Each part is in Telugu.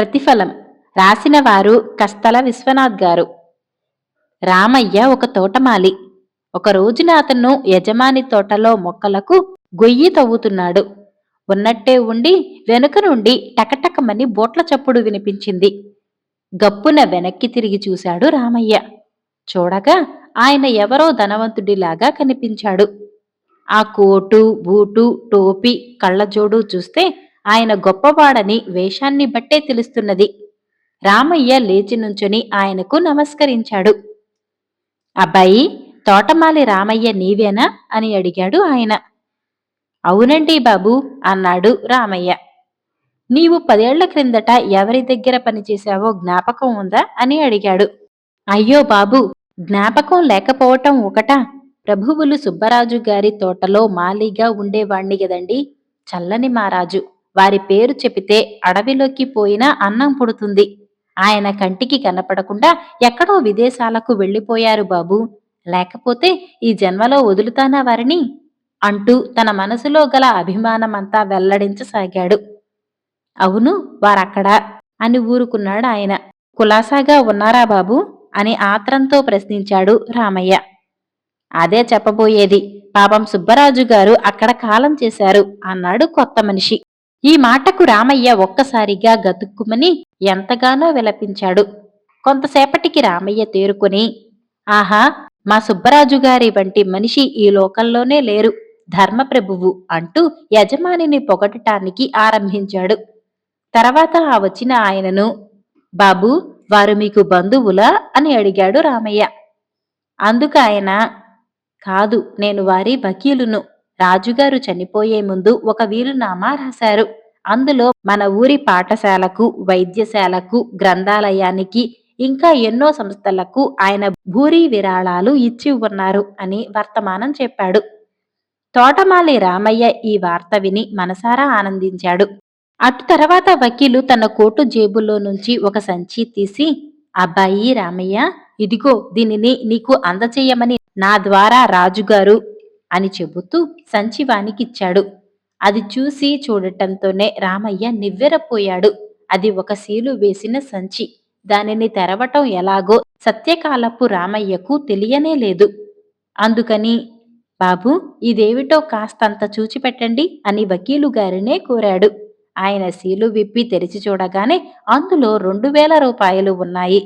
ప్రతిఫలం. రాసిన వారు కస్తల విశ్వనాథ్ గారు. రామయ్య ఒక తోటమాలి. ఒక రోజున అతను యజమాని తోటలో మొక్కలకు గొయ్యి తవ్వుతున్నాడు. ఉన్నట్టే ఉండి వెనుక నుండి టకటకమని బోట్ల చప్పుడు వినిపించింది. గప్పున వెనక్కి తిరిగి చూశాడు రామయ్య. చూడగా ఆయన ఎవరో ధనవంతుడిలాగా కనిపించాడు. ఆ కోటు బూటు టోపీ కళ్ళజోడు చూస్తే ఆయన గొప్పవాడని వేషాన్ని బట్టే తెలుస్తున్నది. రామయ్య లేచి నుంచుని ఆయనకు నమస్కరించాడు. అబ్బాయి తోటమాలి రామయ్య నీవేనా? అని అడిగాడు ఆయన. అవునండి బాబు అన్నాడు రామయ్య. నీవు పదేళ్ళ క్రిందట ఎవరి దగ్గర పనిచేశావో జ్ఞాపకం ఉందా? అని అడిగాడు. అయ్యో బాబు జ్ఞాపకం లేకపోవటం ఒకటా? ప్రభువులు సుబ్బరాజు గారి తోటలో మాలీగా ఉండేవాణ్ణి కదండి చల్లని మారాజు వారి పేరు చెబితే అడవిలోకి పోయినా అన్నం పుడుతుంది. ఆయన కంటికి కనపడకుండా ఎక్కడో విదేశాలకు వెళ్ళిపోయారు బాబు. లేకపోతే ఈ జన్మలో వదులుతానా వారిని? అంటూ తన మనసులో గల అభిమానమంతా వెల్లడించసాగాడు. అవును వారక్కడ అని ఊరుకున్నాడు ఆయన. కులాసాగా ఉన్నారా బాబు? అని ఆత్రంతో ప్రశ్నించాడు రామయ్య. అదే చెప్పబోయేది. పాపం సుబ్బరాజు గారు అక్కడ కాలం చేశారు అన్నాడు కొత్త మనిషి. ఈ మాటకు రామయ్య ఒక్కసారిగా గతుక్కుమని ఎంతగానో విలపించాడు. కొంతసేపటికి రామయ్య తేరుకొని ఆహా మా సుబ్బరాజు గారి వంటి మనిషి ఈ లోకంలోనే లేరు ధర్మప్రభువు అంటూ యజమానిని పొగటటానికి ఆరంభించాడు. తర్వాత ఆ వచ్చిన ఆయనను బాబు వారు మీకు బంధువులా? అని అడిగాడు రామయ్య. అందుకు ఆయన కాదు నేను వారి వకీలును రాజుగారు చనిపోయే ముందు ఒక వీరునామా రాశారు. అందులో మన ఊరి పాఠశాలకు వైద్యశాలకు గ్రంథాలయానికి ఇంకా ఎన్నో సంస్థలకు ఆయన భూరి విరాళాలు ఇచ్చి ఉన్నారు అని వర్తమానం చెప్పాడు. తోటమాలి రామయ్య ఈ వార్త విని మనసారా ఆనందించాడు. అటు తర్వాత వకీలు తన కోటు జేబులో నుంచి ఒక సంచి తీసి అబ్బాయి రామయ్య ఇదిగో దీనిని నీకు అందచేయమని నా ద్వారా రాజుగారు అని చెబుతూ సంచివానికిచ్చాడు. అది చూసి చూడటంతోనే రామయ్య నివ్వెరపోయాడు. అది ఒక సీలు వేసిన సంచి. దానిని తెరవటం ఎలాగో సత్యకాలపు రామయ్యకు తెలియనే లేదు. అందుకని బాబు ఇదేమిటో కాస్తంత చూచిపెట్టండి అని వకీలు గారినే కోరాడు. ఆయన సీలు విప్పి తెరిచి చూడగానే అందులో రెండు వేల రూపాయలు ఉన్నాయి.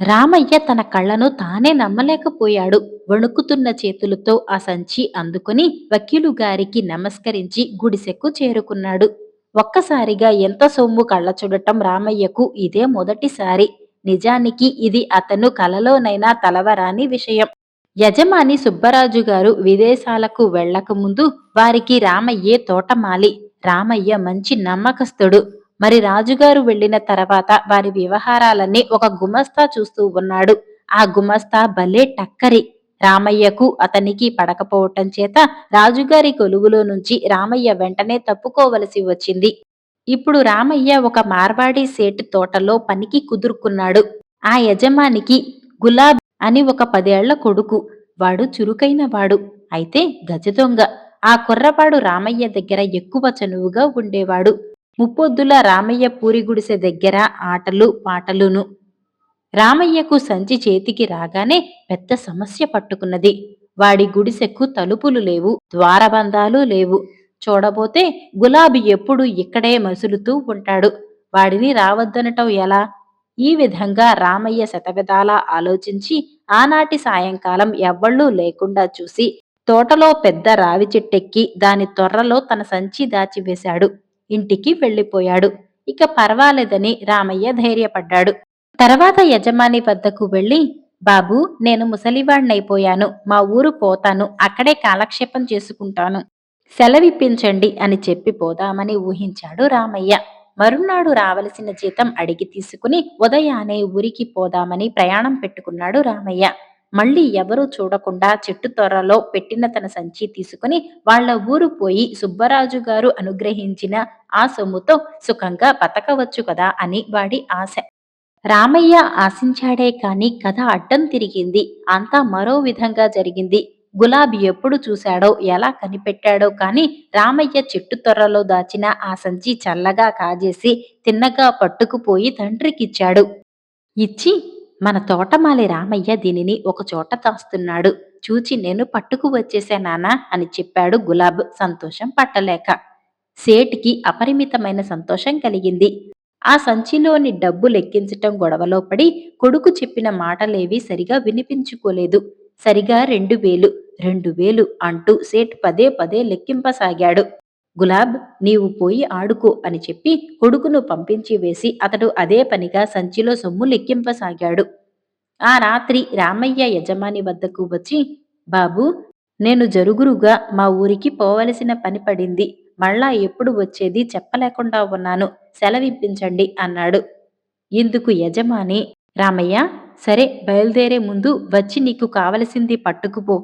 రామయ్య తన కళ్ళను తానే నమ్మలేకపోయాడు. వణుకుతున్న చేతులతో ఆ సంచి అందుకుని వకీలు గారికి నమస్కరించి గుడిసెకు చేరుకున్నాడు. ఒక్కసారిగా ఎంత సొమ్ము కళ్ళ చూడటం రామయ్యకు ఇదే మొదటిసారి. నిజానికి ఇది అతను కలలోనైనా తలవరాని విషయం. యజమాని సుబ్బరాజు గారు విదేశాలకు వెళ్ళకముందు వారికి రామయ్యే తోటమాలి. రామయ్య మంచి నమ్మకస్తుడు. మరి రాజుగారు వెళ్ళిన తర్వాత వారి వ్యవహారాలన్నీ ఒక గుమస్తా చూస్తూ ఉన్నాడు. ఆ గుమస్తా భలే టక్కరి. రామయ్యకు అతనికి పడకపోవటం చేత రాజుగారి కొలువులో నుంచి రామయ్య వెంటనే తప్పుకోవలసి వచ్చింది. ఇప్పుడు రామయ్య ఒక మార్వాడి సేటు తోటలో పనికి కుదురుకున్నాడు. ఆ యజమానికి గులాబ్ అని ఒక పదేళ్ళ కొడుకు. వాడు చురుకైన వాడు అయితే గజదొంగ. ఆ కుర్రవాడు రామయ్య దగ్గర ఎక్కువ చనువుగా ఉండేవాడు. ముప్పొద్దుల రామయ్య పూరి గుడిసె దగ్గర ఆటలు పాటలును. రామయ్యకు సంచి చేతికి రాగానే పెద్ద సమస్య పట్టుకున్నది. వాడి గుడిసెకు తలుపులు లేవు ద్వారబంధాలు లేవు. చూడబోతే గులాబీ ఎప్పుడు ఇక్కడే మసులుతూ ఉంటాడు. వాడిని రావద్దనటం ఎలా? ఈ విధంగా రామయ్య శతవిధాలా ఆలోచించి ఆనాటి సాయంకాలం ఎవ్వళ్ళూ లేకుండా చూసి తోటలో పెద్ద రావి చెట్టెక్కి దాని తొర్రలో తన సంచి దాచివేశాడు. ఇంటికి వెళ్ళిపోయాడు. ఇక పర్వాలేదని రామయ్య ధైర్యపడ్డాడు. తర్వాత యజమాని వద్దకు వెళ్ళి బాబు నేను ముసలివాణ్ణైపోయాను. మా ఊరు పోతాను. అక్కడే కాలక్షేపం చేసుకుంటాను. సెలవిప్పించండి అని చెప్పి పోదామని ఊహించాడు రామయ్య. మరునాడు రావలసిన జీతం అడిగి తీసుకుని ఉదయానే ఊరికి పోదామని ప్రయాణం పెట్టుకున్నాడు రామయ్య. మళ్ళీ ఎవరూ చూడకుండా చెట్టు త్వరలో పెట్టిన తన సంచి తీసుకుని వాళ్ళ ఊరు పోయి సుబ్బరాజు గారు అనుగ్రహించిన ఆ సొమ్ముతో సుఖంగా బతకవచ్చు కదా అని వాడి ఆశ. రామయ్య ఆశించాడే కాని కథ అడ్డం తిరిగింది. అంతా మరో విధంగా జరిగింది. గులాబీ ఎప్పుడు చూశాడో ఎలా కనిపెట్టాడో కాని రామయ్య చెట్టు తొర్రలో దాచిన ఆ సంచి చల్లగా కాజేసి తిన్నగా పట్టుకుపోయి తండ్రికిచ్చాడు. ఇచ్చి మన తోటమాలి రామయ్య దీనిని ఒక చోట దాస్తున్నాడు చూచి నేను పట్టుకు వచ్చేసానానా అని చెప్పాడు గులాబ్. సంతోషం పట్టలేక. సేటికి అపరిమితమైన సంతోషం కలిగింది. ఆ సంచిలోని డబ్బు లెక్కించటం గొడవలో పడి కొడుకు చెప్పిన మాటలేవి సరిగా వినిపించుకోలేదు. సరిగా రెండు వేలు రెండు వేలు అంటూ సేట్ పదే పదే లెక్కింపసాగాడు. గులాబ్ నీవు పోయి ఆడుకో అని చెప్పి కొడుకును పంపించి వేసి అతడు అదే పనిగా సంచిలో సొమ్ము లెక్కింపసాగాడు. ఆ రాత్రి రామయ్య యజమాని వద్దకు వచ్చి బాబు నేను జరుగురుగా మా ఊరికి పోవలసిన పని పడింది. మళ్ళా ఎప్పుడు వచ్చేది చెప్పలేకుండా ఉన్నాను. సెలవిప్పించండి అన్నాడు. ఇందుకు యజమాని రామయ్య సరే బయలుదేరే ముందు వచ్చి నీకు కావలసింది పట్టుకుపో.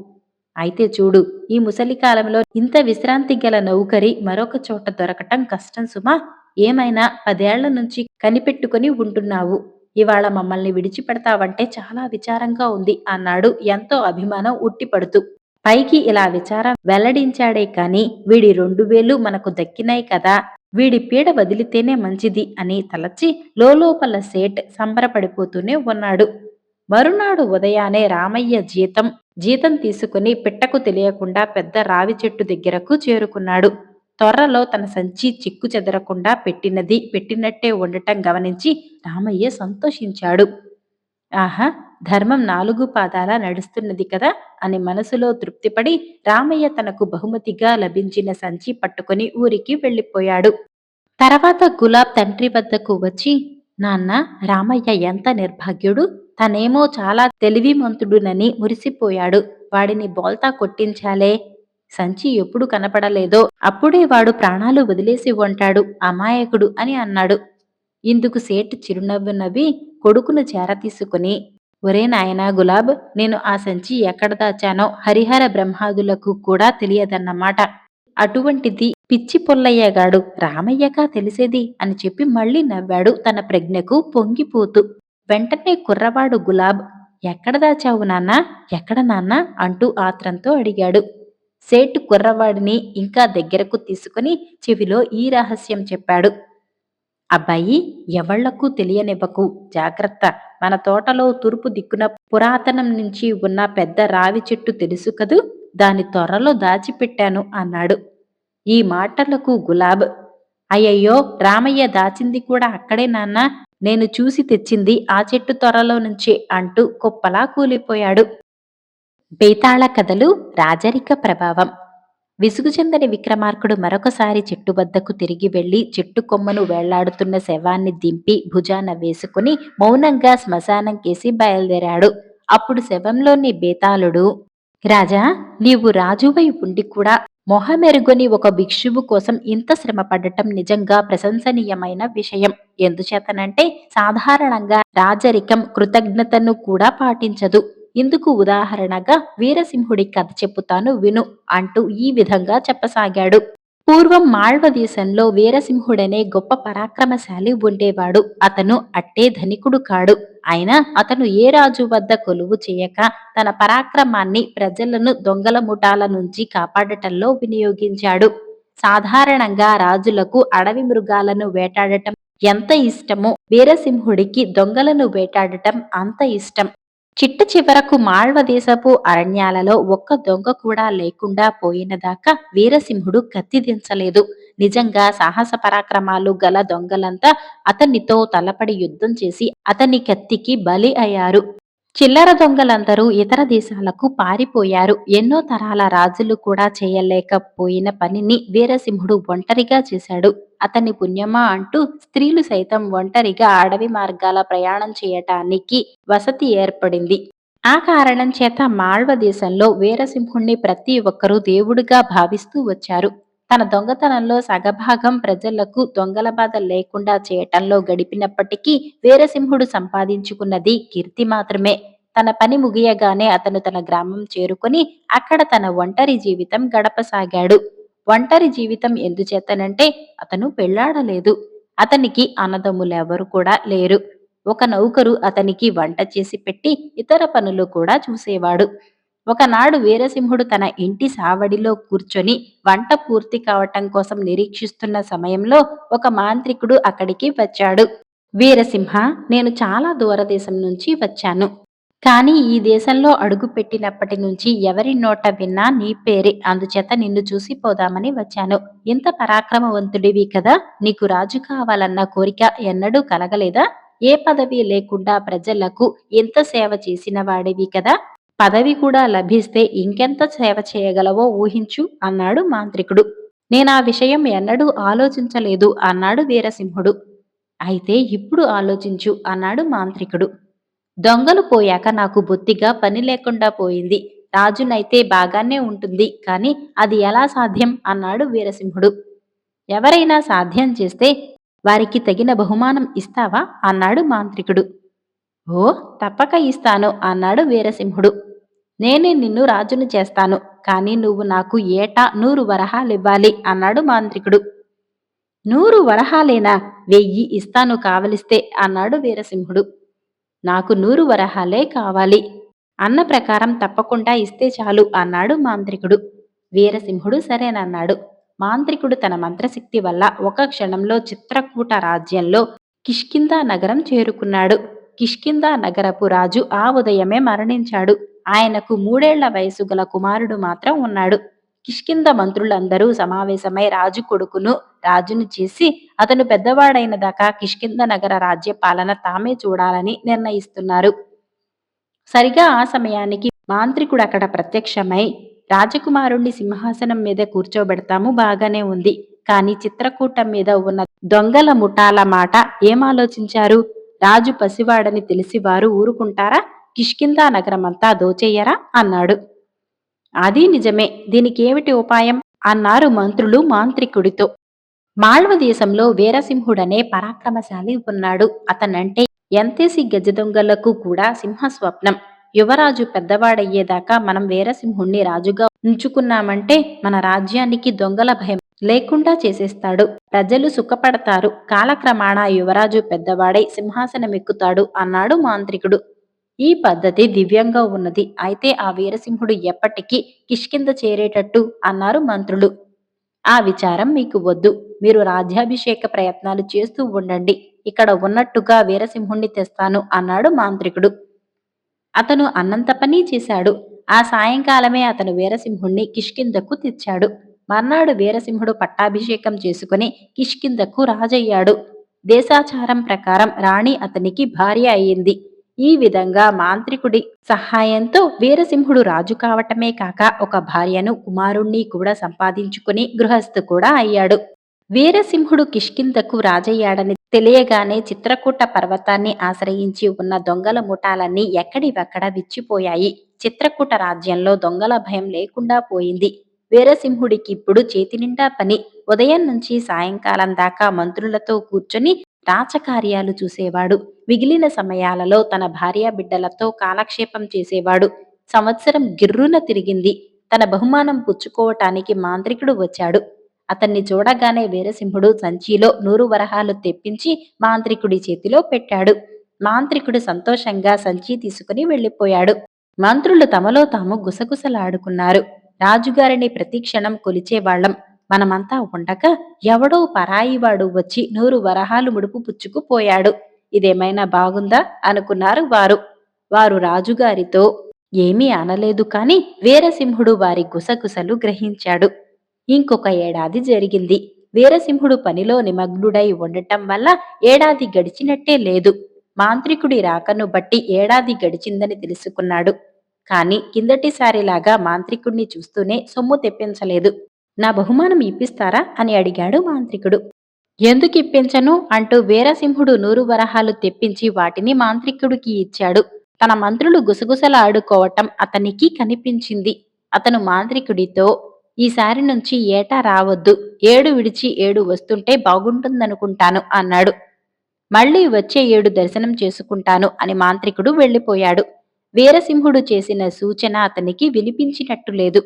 అయితే చూడు ఈ ముసలి కాలంలో ఇంత విశ్రాంతి గల నౌకరి మరొక చోట దొరకటం కష్టం సుమా. ఏమైనా పదేళ్ళ నుంచి కనిపెట్టుకుని ఉంటున్నావు. ఇవాళ మమ్మల్ని విడిచిపెడతావంటే చాలా విచారంగా ఉంది అన్నాడు ఎంతో అభిమానం ఉట్టిపడుతూ. పైకి ఇలా విచారం వెల్లడించాడే కాని వీడి రెండు వేలు మనకు దక్కినాయి కదా. వీడి పీడ వదిలితేనే మంచిది అని తలచి లోలోపల సేట్ సంబరపడిపోతూనే ఉన్నాడు. మరునాడు ఉదయానే రామయ్య జీతం జీతం తీసుకుని పిట్టకు తెలియకుండా పెద్ద రావి చెట్టు దగ్గరకు చేరుకున్నాడు. త్వరలో తన సంచి చిక్కు చెదరకుండా పెట్టినది పెట్టినట్టే ఉండటం గమనించి రామయ్య సంతోషించాడు. ఆహా ధర్మం నాలుగు పాదాల నడుస్తున్నది కదా అని మనసులో తృప్తిపడి రామయ్య తనకు బహుమతిగా లభించిన సంచి పట్టుకుని ఊరికి వెళ్ళిపోయాడు. తర్వాత గులాబ్ తండ్రి వద్దకు వచ్చి నాన్న రామయ్య ఎంత నిర్భాగ్యుడు? తనేమో చాలా తెలివిమంతుడునని మురిసిపోయాడు. వాడిని బోల్తా కొట్టించాలే. సంచి ఎప్పుడు కనపడలేదో. అప్పుడే వాడు ప్రాణాలు వదిలేసి ఉంటాడు. అమాయకుడు అని అన్నాడు. ఇందుకు సేట్ చిరునవ్వు నవ్వి కొడుకును చేరతీసుకుని ఒరే నాయనా గులాబ్ నేను ఆ సంచి ఎక్కడ దాచానో హరిహర బ్రహ్మాదులకు కూడా తెలియదన్నమాట. అటువంటిది పిచ్చి పొల్లయ్యగాడు రామయ్యక తెలిసేది? అని చెప్పి మళ్ళీ నవ్వాడు తన ప్రజ్ఞకు పొంగిపోతూ. వెంటనే కుర్రవాడు గులాబ్ ఎక్కడ దాచావు నాన్నా? ఎక్కడ నాన్నా? అంటూ ఆత్రంతో అడిగాడు. సేటు కుర్రవాడిని ఇంకా దగ్గరకు తీసుకుని చెవిలో ఈ రహస్యం చెప్పాడు. అబ్బాయి ఎవళ్ళకు తెలియనివ్వకు. జాగ్రత్త. మన తోటలో తూర్పు దిక్కున పురాతనం నుంచి ఉన్న పెద్ద రావి చెట్టు తెలుసు కదూ? దాని త్వరలో దాచిపెట్టాను అన్నాడు. ఈ మాటలకు గులాబ్ అయ్యయ్యో రామయ్య దాచింది కూడా అక్కడే నాన్న. నేను చూసి తెచ్చింది ఆ చెట్టు త్వరలో నుంచే అంటూ కుప్పలా కూలిపోయాడు. బేతాళ కథలు రాజరిక ప్రభావం. విసుగుచెందని విక్రమార్కుడు మరొకసారి చెట్టు వద్దకు తిరిగి వెళ్ళి చెట్టు కొమ్మను వేళ్ళాడుతున్న శవాన్ని దింపి భుజాన వేసుకుని మౌనంగా శ్మశానం కేసి బయలుదేరాడు. అప్పుడు శవంలోని బేతాళుడు రాజా నీవు రాజువై ఉండి కూడా మొహమెరుగొని ఒక భిక్షువు కోసం ఇంత శ్రమ పడటం నిజంగా ప్రశంసనీయమైన విషయం. ఎందుచేతనంటే సాధారణంగా రాజరికం కృతజ్ఞతను కూడా పాటించదు. ఇందుకు ఉదాహరణగా వీరసింహుడి కథ చెప్పుతాను విను అంటూ ఈ విధంగా చెప్పసాగాడు. పూర్వం మాళ్వ దేశంలో వీరసింహుడనే గొప్ప పరాక్రమశాలి ఉండేవాడు. అతను అట్టే ధనికుడు కాడు. అయినా అతను ఏ రాజు వద్ద కొలువు చేయక తన పరాక్రమాన్ని ప్రజలను దొంగల ముఠాల నుంచి కాపాడటంలో వినియోగించాడు. సాధారణంగా రాజులకు అడవి మృగాలను వేటాడటం ఎంత ఇష్టమో వీరసింహుడికి దొంగలను వేటాడటం అంత ఇష్టం. చిట్ట చివరకు మాళ్వదేశపు అరణ్యాలలో ఒక్క దొంగ కూడా లేకుండా పోయినదాకా వీరసింహుడు కత్తి దించలేదు. నిజంగా సాహస పరాక్రమాలు గల దొంగలంతా అతనితో తలపడి యుద్ధం చేసి అతని కత్తికి బలి అయ్యారు. చిల్లర దొంగలందరూ ఇతర దేశాలకు పారిపోయారు. ఎన్నో తరాల రాజులు కూడా చేయలేకపోయిన పనిని వీరసింహుడు ఒంటరిగా చేశాడు. అతని పుణ్యమా అంటూ స్త్రీలు సైతం ఒంటరిగా అడవి మార్గాల ప్రయాణం చేయటానికి వసతి ఏర్పడింది. ఆ కారణం చేత మాళ్వ దేశంలో వీరసింహుణ్ణి ప్రతి ఒక్కరూ దేవుడిగా భావిస్తూ వచ్చారు. తన దొంగతనంలో సగభాగం ప్రజలకు దొంగల బాధ లేకుండా చేయటంలో గడిపినప్పటికీ వీరసింహుడు సంపాదించుకున్నది కీర్తి మాత్రమే. తన పని ముగియగానే అతను తన గ్రామం చేరుకొని అక్కడ తన ఒంటరి జీవితం గడపసాగాడు. ఒంటరి జీవితం ఎందుచేతనంటే అతను పెళ్ళాడలేదు. అతనికి అన్నదమ్ములెవరు కూడా లేరు. ఒక నౌకరు అతనికి వంట చేసి పెట్టి ఇతర పనులు కూడా చూసేవాడు. ఒకనాడు వీరసింహుడు తన ఇంటి సావడిలో కూర్చొని వంట పూర్తి కావటం కోసం నిరీక్షిస్తున్న సమయంలో ఒక మాంత్రికుడు అక్కడికి వచ్చాడు. వీరసింహ నేను చాలా దూరదేశం నుంచి వచ్చాను. కానీ ఈ దేశంలో అడుగు పెట్టినప్పటి నుంచి ఎవరి నోట విన్నా నీ పేరే. అందుచేత నిన్ను చూసి పోదామని వచ్చాను. ఇంత పరాక్రమవంతుడివి కదా! నీకు రాజు కావాలన్న కోరిక ఎన్నడూ కలగలేదా? ఏ పదవి లేకుండా ప్రజలకు ఎంత సేవ చేసిన వాడివి కదా! పదవి కూడా లభిస్తే ఇంకెంత సేవ చేయగలవో ఊహించు అన్నాడు మాంత్రికుడు. నేనా విషయం ఎన్నడూ ఆలోచించలేదు అన్నాడు వీరసింహుడు. అయితే ఇప్పుడు ఆలోచించు అన్నాడు మాంత్రికుడు. దొంగలు పోయాక నాకు బొత్తిగా పని లేకుండా పోయింది. రాజునైతే బాగానే ఉంటుంది కాని అది ఎలా సాధ్యం అన్నాడు వీరసింహుడు. ఎవరైనా సాధ్యం చేస్తే వారికి తగిన బహుమానం ఇస్తావా అన్నాడు మాంత్రికుడు. ఓ తప్పక ఇస్తాను అన్నాడు వీరసింహుడు. నేనే నిన్ను రాజును చేస్తాను కానీ నువ్వు నాకు ఏటా నూరు వరహాలివ్వాలి అన్నాడు మాంత్రికుడు. నూరు వరహాలేనా? వెయ్యి ఇస్తాను కావలిస్తే అన్నాడు వీరసింహుడు. నాకు నూరు వరహాలే కావాలి. అన్న ప్రకారం తప్పకుండా ఇస్తే చాలు అన్నాడు మాంత్రికుడు. వీరసింహుడు సరేనన్నాడు. మాంత్రికుడు తన మంత్రశక్తి వల్ల ఒక క్షణంలో చిత్రకూట రాజ్యంలో కిష్కిందా నగరం చేరుకున్నాడు. కిష్కింద నగరపు రాజు ఆ ఉదయమే మరణించాడు. ఆయనకు మూడేళ్ళ వయసు గల కుమారుడు మాత్రం ఉన్నాడు. కిష్కింద మంత్రులందరూ సమావేశమై రాజు కొడుకును రాజును చేసి అతను పెద్దవాడైన దాకా కిష్కింద నగర రాజ్య పాలన తామే చూడాలని నిర్ణయిస్తున్నారు. సరిగా ఆ సమయానికి మాంత్రికుడు అక్కడ ప్రత్యక్షమై రాజకుమారుణ్ణి సింహాసనం మీద కూర్చోబెడతాము బాగానే ఉంది. కానీ చిత్రకూటం మీద ఉన్న దొంగల ముఠాల మాట ఏమాలోచించారు రాజు పసివాడని తెలిసి వారు ఊరుకుంటారా? కిష్కిందా నగరమంతా దోచేయరా? అన్నాడు. అది నిజమే. దీనికేమిటి ఉపాయం? అన్నారు మంత్రులు మాంత్రికుడితో. మాళ్వ దేశంలో వీరసింహుడనే పరాక్రమశాలి ఉన్నాడు. అతనంటే ఎంతేసి గజదొంగలకు కూడా సింహ స్వప్నం యువరాజు పెద్దవాడయ్యేదాకా మనం వీరసింహుణ్ణి రాజుగా ఉంచుకున్నామంటే మన రాజ్యానికి దొంగల భయం. లేకుండా చేసేస్తాడు. ప్రజలు సుఖపడతారు. కాలక్రమాణా యువరాజు పెద్దవాడై సింహాసనమెక్కుతాడు అన్నాడు మాంత్రికుడు. ఈ పద్ధతి దివ్యంగా ఉన్నది. అయితే ఆ వీరసింహుడు ఎప్పటికీ కిష్కింద చేరేటట్టు అన్నారు మంత్రులు. ఆ విచారం మీకు వద్దు. మీరు రాజ్యాభిషేక ప్రయత్నాలు చేస్తూ ఉండండి. ఇక్కడ ఉన్నట్టుగా వీరసింహుణ్ణి తెస్తాను అన్నాడు మాంత్రికుడు. అతను అన్నంత పని చేశాడు. ఆ సాయంకాలమే అతను వీరసింహుణ్ణి కిష్కిందకు తెచ్చాడు. మర్నాడు వీరసింహుడు పట్టాభిషేకం చేసుకుని కిష్కిందకు రాజయ్యాడు. దేశాచారం ప్రకారం రాణి అతనికి భార్య అయ్యింది ఈ విధంగా మాంత్రికుడి సహాయంతో వీరసింహుడు రాజు కావటమే కాక ఒక భార్యను కుమారుణ్ణి కూడా సంపాదించుకుని గృహస్థు కూడా అయ్యాడు. వీరసింహుడు కిష్కిందకు రాజయ్యాడని తెలియగానే చిత్రకూట పర్వతాన్ని ఆశ్రయించి ఉన్న దొంగల ముఠాలన్నీ ఎక్కడివక్కడ విచ్చిపోయాయి. చిత్రకూట రాజ్యంలో దొంగల భయం లేకుండా పోయింది. వీరసింహుడికి ఇప్పుడు చేతి నిండా పని. ఉదయం నుంచి సాయంకాలం దాకా మంత్రులతో కూర్చొని రాచకార్యాలు చూసేవాడు. మిగిలిన సమయాలలో తన భార్య బిడ్డలతో కాలక్షేపం చేసేవాడు. సంవత్సరం గిర్రున తిరిగింది. తన బహుమానం పుచ్చుకోవటానికి మాంత్రికుడు వచ్చాడు. అతన్ని చూడగానే వీరసింహుడు సంచిలో నూరు వరహాలు తెప్పించి మాంత్రికుడి చేతిలో పెట్టాడు. మాంత్రికుడు సంతోషంగా సంచి తీసుకుని వెళ్ళిపోయాడు. మంత్రులు తమలో తాము గుసగుసలాడుకున్నారు. రాజుగారిని ప్రతిక్షణం కొలిచేవాళ్ళం మనమంతా ఉండగా ఎవడో పరాయివాడు వచ్చి నూరు వరహాలు ముడుపు పుచ్చుకుపోయాడు ఇదేమైనా బాగుందా? అనుకున్నారు వారు. వారు రాజుగారితో ఏమీ అనలేదు కాని వీరసింహుడు వారి గుసగుసలు గ్రహించాడు. ఇంకొక ఏడాది జరిగింది. వీరసింహుడు పనిలో నిమగ్నుడై ఉండటం వల్ల ఏడాది గడిచినట్టే లేదు. మాంత్రికుడి రాకను బట్టి ఏడాది గడిచిందని తెలుసుకున్నాడు. కాని కిందటిసారిలాగా మాంత్రికుడిని చూస్తూనే సొమ్ము తెప్పించలేదు. నా బహుమానం ఇప్పిస్తారా? అని అడిగాడు మాంత్రికుడు. ఎందుకు ఇప్పించను? అంటూ వీరసింహుడు నూరు వరహాలు తెప్పించి వాటిని మాంత్రికుడికి ఇచ్చాడు. తన మంత్రులు గుసగుసల ఆడుకోవటం అతనికి కనిపించింది. అతను మాంత్రికుడితో ఈసారి నుంచి ఏటా రావద్దు. ఏడు విడిచి ఏడు వస్తుంటే బాగుంటుందనుకుంటాను అన్నాడు. మళ్ళీ వచ్చే ఏడు దర్శనం చేసుకుంటాను అని మాంత్రికుడు వెళ్ళిపోయాడు. వీరసింహుడు చేసిన సూచన అతనికి వినిపించినట్టు లేదు.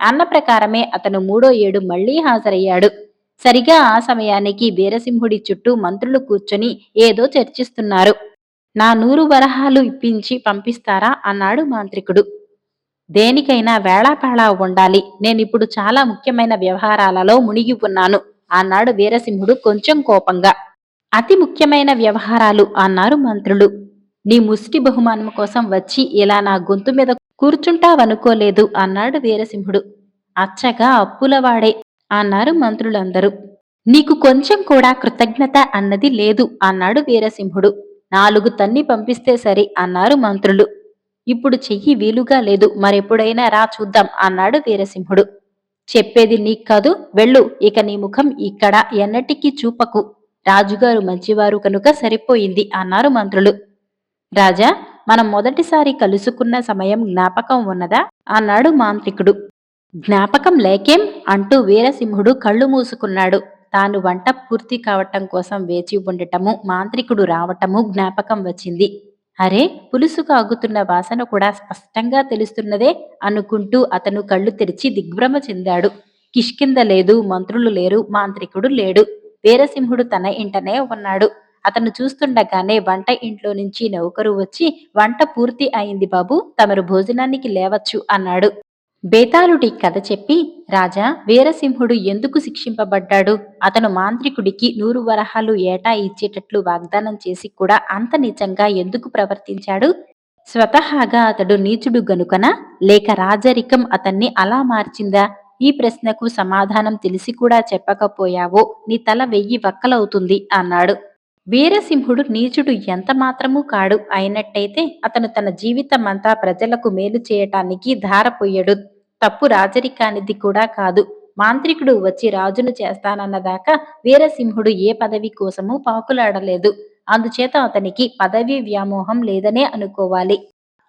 అన్న ప్రకారమే అతను మూడో ఏడు మళ్ళీ హాజరయ్యాడు. సరిగా ఆ సమయానికి వీరసింహుడి చుట్టూ మంత్రులు కూర్చొని ఏదో చర్చిస్తున్నారు. నా నూరు వరహాలు ఇప్పించి పంపిస్తారా? అన్నాడు మాంత్రికుడు. దేనికైనా వేళాపాళా ఉండాలి. నేనిప్పుడు చాలా ముఖ్యమైన వ్యవహారాలలో మునిగి ఉన్నాను. అన్నాడు వీరసింహుడు కొంచెం కోపంగా. అతి ముఖ్యమైన వ్యవహారాలు అన్నారు మంత్రులు. నీ ముష్టి బహుమానం కోసం వచ్చి ఇలా నా గొంతు మీద కూర్చుంటావనుకోలేదు అన్నాడు వీరసింహుడు. అచ్చగా అప్పులవాడే అన్నారు మంత్రులందరూ. నీకు కొంచెం కూడా కృతజ్ఞత అన్నది లేదు అన్నాడు వీరసింహుడు. నాలుగు తన్ని పంపిస్తే సరి అన్నారు మంత్రులు. ఇప్పుడు చెయ్యి వీలుగా లేదు మరెప్పుడైనా రా చూద్దాం అన్నాడు వీరసింహుడు. చెప్పేది నీకు కాదు వెళ్ళు ఇక నీ ముఖం ఇక్కడ ఎన్నటికీ చూపకు. రాజుగారు మంచివారు కనుక సరిపోయింది అన్నారు మంత్రులు. రాజా మనం మొదటిసారి కలుసుకున్న సమయం జ్ఞాపకం ఉన్నదా? అన్నాడు మాంత్రికుడు. జ్ఞాపకం లేకేం? అంటూ వీరసింహుడు కళ్ళు మూసుకున్నాడు. తాను వంట పూర్తి కావటం కోసం వేచి ఉండటము మాంత్రికుడు రావటము జ్ఞాపకం వచ్చింది. అరే పులుసు కాగుతున్న వాసన కూడా స్పష్టంగా తెలుస్తున్నదే అనుకుంటూ అతను కళ్ళు తెరిచి దిగ్భ్రమ చెందాడు. కిష్కింద లేదు మంత్రులు లేరు మాంత్రికుడు లేడు. వీరసింహుడు తన ఇంటనే ఉన్నాడు. అతను చూస్తుండగానే వంట ఇంట్లో నుంచి నౌకరు వచ్చి వంట పూర్తి అయింది బాబు తమరు భోజనానికి లేవచ్చు అన్నాడు. బేతాళుడి కథ చెప్పి రాజా వీరసింహుడు ఎందుకు శిక్షింపబడ్డాడు? అతను మాంత్రికుడికి నూరు వరహాలు ఏటా ఇచ్చేటట్లు వాగ్దానం చేసి కూడా అంత నిజంగా ఎందుకు ప్రవర్తించాడు? స్వతహాగా అతడు నీచుడు గనుకన లేక రాజరికం అతన్ని అలా మార్చిందా? ఈ ప్రశ్నకు సమాధానం తెలిసి కూడా చెప్పకపోయావో నీ తల వెయ్యి వక్కలవుతుంది అన్నాడు. వీరసింహుడు నీచుడు ఎంత మాత్రమూ కాడు. అయినట్టయితే అతను తన జీవితమంతా ప్రజలకు మేలు చేయటానికి ధారపోయడు. తప్పు రాజరికానిది కూడా కాదు. మాంత్రికుడు వచ్చి రాజును చేస్తానన్నదాకా వీరసింహుడు ఏ పదవి కోసమూ పాకులాడలేదు. అందుచేత అతనికి పదవి వ్యామోహం లేదనే అనుకోవాలి.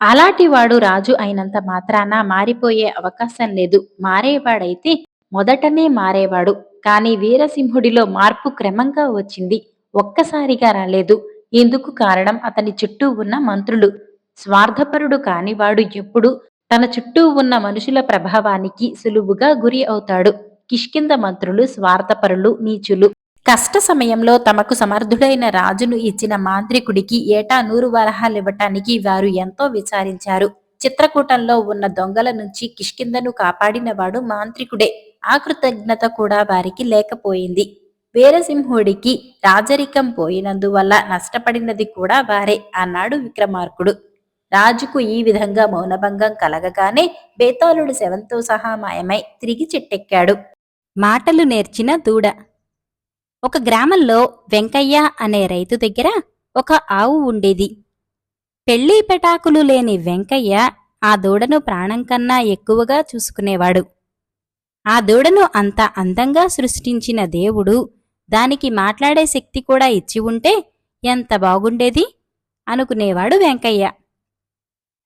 అలాంటివాడు రాజు అయినంత మాత్రాన మారిపోయే అవకాశం లేదు. మారేవాడైతే మొదటనే మారేవాడు. కానీ వీరసింహుడిలో మార్పు క్రమంగా వచ్చింది. ఒక్కసారిగా రాలేదు. ఇందుకు కారణం? అతని చుట్టూ ఉన్న మంత్రులు. స్వార్థపరుడు కానివాడు ఎప్పుడు? తన చుట్టూ ఉన్న మనుషుల ప్రభావానికి సులువుగా గురి అవుతాడు. కిష్కింద మంత్రులు స్వార్థపరులు నీచులు. కష్ట సమయంలో తమకు సమర్థుడైన రాజును ఇచ్చిన మాంత్రికుడికి ఏటా నూరు వరహాలివ్వటానికి వారు ఎంతో విచారించారు. చిత్రకూటంలో ఉన్న దొంగల నుంచి కిష్కిందను కాపాడినవాడు మాంత్రికుడే. ఆ కృతజ్ఞత కూడా వారికి లేకపోయింది. వీరసింహుడికి రాజరికం పోయినందువల్ల నష్టపడినది కూడా వారే అన్నాడు విక్రమార్కుడు. రాజుకు ఈ విధంగా మౌనభంగం కలగగానే బేతాళుడు శవంతో సహా మాయమై తిరిగి చెట్టెక్కాడు. మాటలు నేర్చిన దూడ. ఒక గ్రామంలో వెంకయ్య అనే రైతు దగ్గర ఒక ఆవు ఉండేది. పెళ్ళి పెటాకులు లేని వెంకయ్య ఆ దూడను ప్రాణం కన్నా ఎక్కువగా చూసుకునేవాడు. ఆ దూడను అంత అందంగా సృష్టించిన దేవుడు దానికి మాట్లాడే శక్తి కూడా ఇచ్చి ఉంటే ఎంత బాగుండేది? అనుకునేవాడు వెంకయ్య.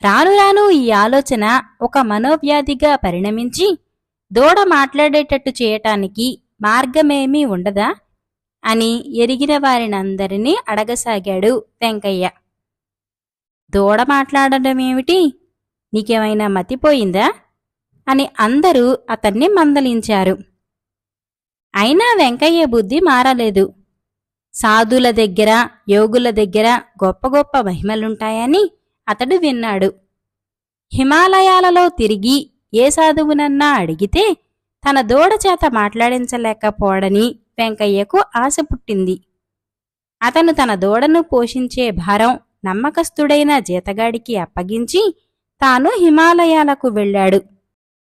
రాను రాను ఈ ఆలోచన ఒక మనోవ్యాధిగా పరిణమించి దూడ మాట్లాడేటట్టు చేయటానికి మార్గమేమీ ఉండదా? అని ఎరిగిన వారినందరినీ అడగసాగాడు వెంకయ్య. దూడ మాట్లాడటమేమిటి నీకేమైనా మతిపోయిందా? అని అందరూ అతన్ని మందలించారు. అయినా వెంకయ్య బుద్ధి మారలేదు. సాధుల దగ్గర యోగుల దగ్గర గొప్ప గొప్ప మహిమలుంటాయని అతడు విన్నాడు. హిమాలయాలలో తిరిగి ఏ సాధువునన్నా అడిగితే తన దూడ చేత మాట్లాడించలేకపోవడని వెంకయ్యకు ఆశ పుట్టింది. అతను తన దూడను పోషించే భారం నమ్మకస్తుడైన జీతగాడికి అప్పగించి తాను హిమాలయాలకు వెళ్ళాడు.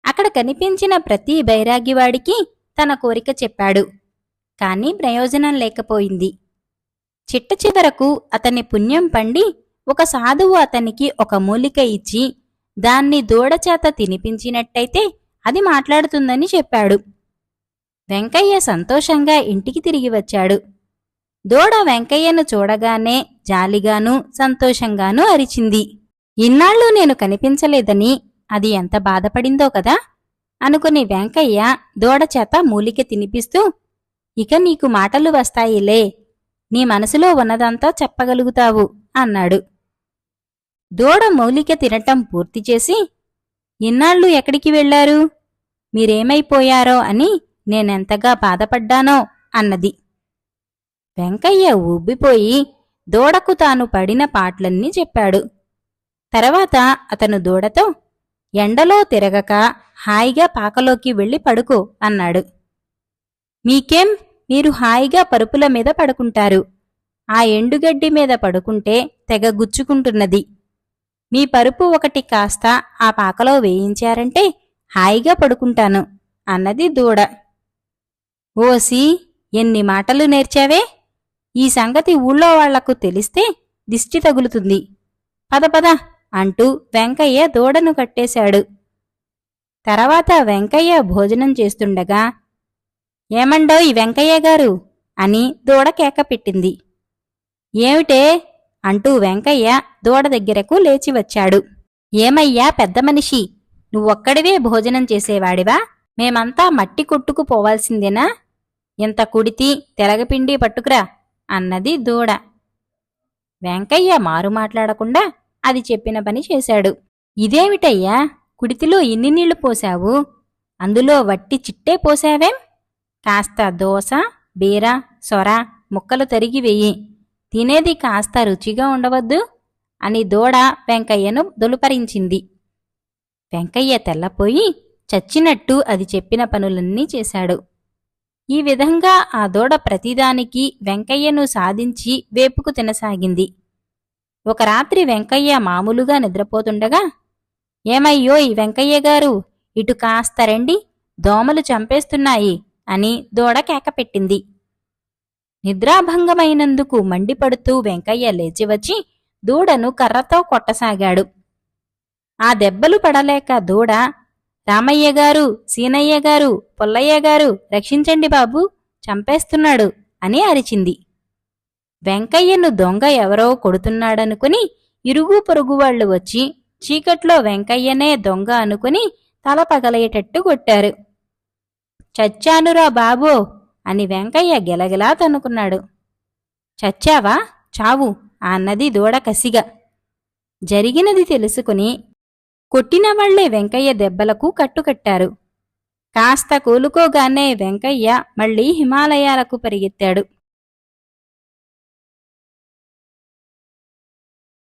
అక్కడ కనిపించిన ప్రతి బైరాగివాడికి తన కోరిక చెప్పాడు. కానీ ప్రయోజనం లేకపోయింది. చిట్ట చివరకు అతని పుణ్యం పండి ఒక సాధువు అతనికి ఒక మూలిక ఇచ్చి దాన్ని దూడచేత తినిపించినట్టయితే అది మాట్లాడుతుందని చెప్పాడు. వెంకయ్య సంతోషంగా ఇంటికి తిరిగి వచ్చాడు. దూడ వెంకయ్యను చూడగానే జాలిగానూ సంతోషంగానూ అరిచింది. ఇన్నాళ్ళు నేను కనిపించలేదని అది ఎంత బాధపడిందో కదా! అనుకుని వెంకయ్య దూడచేత మూలిక తినిపిస్తూ ఇక నీకు మాటలు వస్తాయిలే. నీ మనసులో ఉన్నదంతా చెప్పగలుగుతావు అన్నాడు. దూడ మౌలిక తినటం పూర్తి చేసి ఇన్నాళ్ళు ఎక్కడికి వెళ్ళారు మీరేమైపోయారో అని నేనెంతగా బాధపడ్డానో అన్నది. వెంకయ్య ఊబ్బిపోయి దూడకు తాను పడిన పాటలన్నీ చెప్పాడు. తర్వాత అతను దూడతో ఎండలో తిరగక హాయిగా పాకలోకి వెళ్ళి పడుకో అన్నాడు. మీకేం? మీరు హాయిగా పరుపుల మీద పడుకుంటారు. ఆ ఎండుగడ్డి మీద పడుకుంటే తెగ గుచ్చుకుంటున్నది. మీ పరుపు ఒకటి కాస్త ఆ పాకలో వేయించారంటే హాయిగా పడుకుంటాను అన్నది దూడ. ఓసి ఎన్ని మాటలు నేర్చావే? ఈ సంగతి ఊళ్ళో వాళ్ళకు తెలిస్తే దిష్టి తగులుతుంది. పద పద. అంటూ వెంకయ్య దూడను కట్టేశాడు. తర్వాత వెంకయ్య భోజనం చేస్తుండగా ఏమండోయ్ వెంకయ్య గారు? అని దూడ కేక పెట్టింది. ఏమిటే? అంటూ వెంకయ్య దూడ దగ్గరకు లేచి వచ్చాడు. ఏమయ్యా పెద్ద మనిషి నువ్వొక్కడివే భోజనం చేసేవాడివా? మేమంతా మట్టి కొట్టుకు పోవాల్సిందేనా? ఇంత కుడితి తెలగపిండి పట్టుకురా అన్నది దూడ. వెంకయ్య మారు మాట్లాడకుండా అది చెప్పిన పని చేశాడు. ఇదేమిటయ్యా? కుడితిలో ఇన్ని నీళ్ళు పోశావు? అందులో వట్టి చిట్టే పోసావేం కాస్త దోస బీర సొర ముక్కలు తరిగి వెయ్యి తినేది కాస్త రుచిగా ఉండవద్దు అని దూడ వెంకయ్యను దొలుపరించింది. వెంకయ్య తెల్లపోయి చచ్చినట్టు అది చెప్పిన పనులన్నీ చేశాడు. ఈ విధంగా ఆ దూడ ప్రతిదానికి వెంకయ్యను సాధించి వేపుకు తినసాగింది. ఒక రాత్రి వెంకయ్య మామూలుగా నిద్రపోతుండగా ఏమయ్యో ఈ వెంకయ్య గారు ఇటు కాస్త రండి దోమలు చంపేస్తున్నాయి అని దూడ కేకపెట్టింది నిద్రాభంగమైనందుకు మండిపడుతూ వెంకయ్య లేచి వచ్చి దూడను కర్రతో కొట్టసాగాడు. ఆ దెబ్బలు పడలేక దూడ రామయ్య గారు సీనయ్య గారు పుల్లయ్య గారు రక్షించండి బాబు చంపేస్తున్నాడు అని అరిచింది. వెంకయ్యను దొంగ ఎవరో కొడుతున్నాడనుకుని ఇరుగు పొరుగు వాళ్ళు వచ్చి చీకట్లో వెంకయ్యనే దొంగ అనుకుని తల పగలయ్యేటట్టు కొట్టారు. చచ్చానురా బాబో అని వెంకయ్య గెలగెలా తనుకున్నాడు. చచ్చావా? చావు అన్నది దూడ కసిగా. జరిగినది తెలుసుకుని కొట్టిన వాళ్ళే వెంకయ్య దెబ్బలకు కట్టుకట్టారు. కాస్త కూలుకోగానే వెంకయ్య మళ్ళీ హిమాలయాలకు పరిగెత్తాడు.